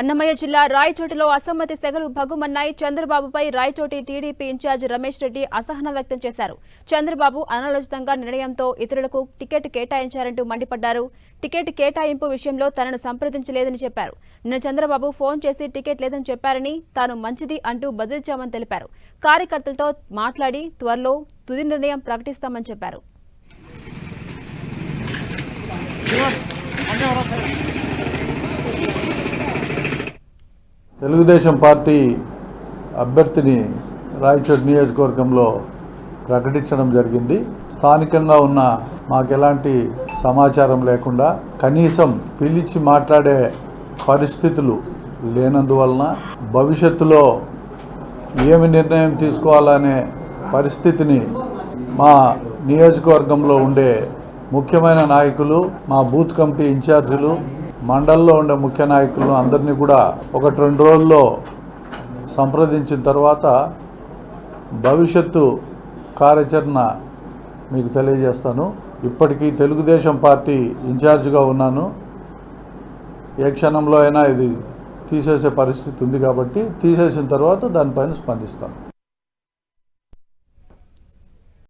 అన్నమయ్య జిల్లా రాయచోటిలో అసమ్మతి సెగలు భగ్గుమన్నాయి. చంద్రబాబుపై రాయచోటి టీడీపీ ఇన్ఛార్జ్ రమేష్ రెడ్డి అసహనం వ్యక్తం చేశారు. చంద్రబాబు అనాలోచితంగా నిర్ణయంతో ఇతరులకు టికెట్ కేటాయించారంటూ మండిపడ్డారు. టికెట్ కేటాయింపు విషయంలో తనను సంప్రదించలేదని చెప్పారు. నిన్న చంద్రబాబు ఫోన్ చేసి టికెట్ లేదని చెప్పారని తాను మంచిది అంటూ బదిలించామని తెలిపారు. కార్యకర్తలతో మాట్లాడి త్వరలో తుది నిర్ణయం ప్రకటిస్తామని చెప్పారు. తెలుగుదేశం పార్టీ అభ్యర్థిని రాయచోటి నియోజకవర్గంలో ప్రకటించడం జరిగింది. స్థానికంగా ఉన్న మాకు ఎలాంటి సమాచారం లేకుండా కనీసం పిలిచి మాట్లాడే పరిస్థితులు లేనందువలన భవిష్యత్తులో ఏమి నిర్ణయం తీసుకోవాలనే పరిస్థితిని మా నియోజకవర్గంలో ఉండే ముఖ్యమైన నాయకులు మా బూత్ కమిటీ ఇన్ఛార్జీలు మండల్లో ఉండే ముఖ్య నాయకులను అందరినీ కూడా ఒకటి రెండు రోజుల్లో సంప్రదించిన తర్వాత భవిష్యత్తు కార్యాచరణ మీకు తెలియజేస్తాను. ఇప్పటికీ తెలుగుదేశం పార్టీ ఇన్ఛార్జిగా ఉన్నాను. ఏ క్షణంలో అయినా ఇది తీసేసే పరిస్థితి ఉంది కాబట్టి తీసేసిన తర్వాత దానిపైన స్పందిస్తాను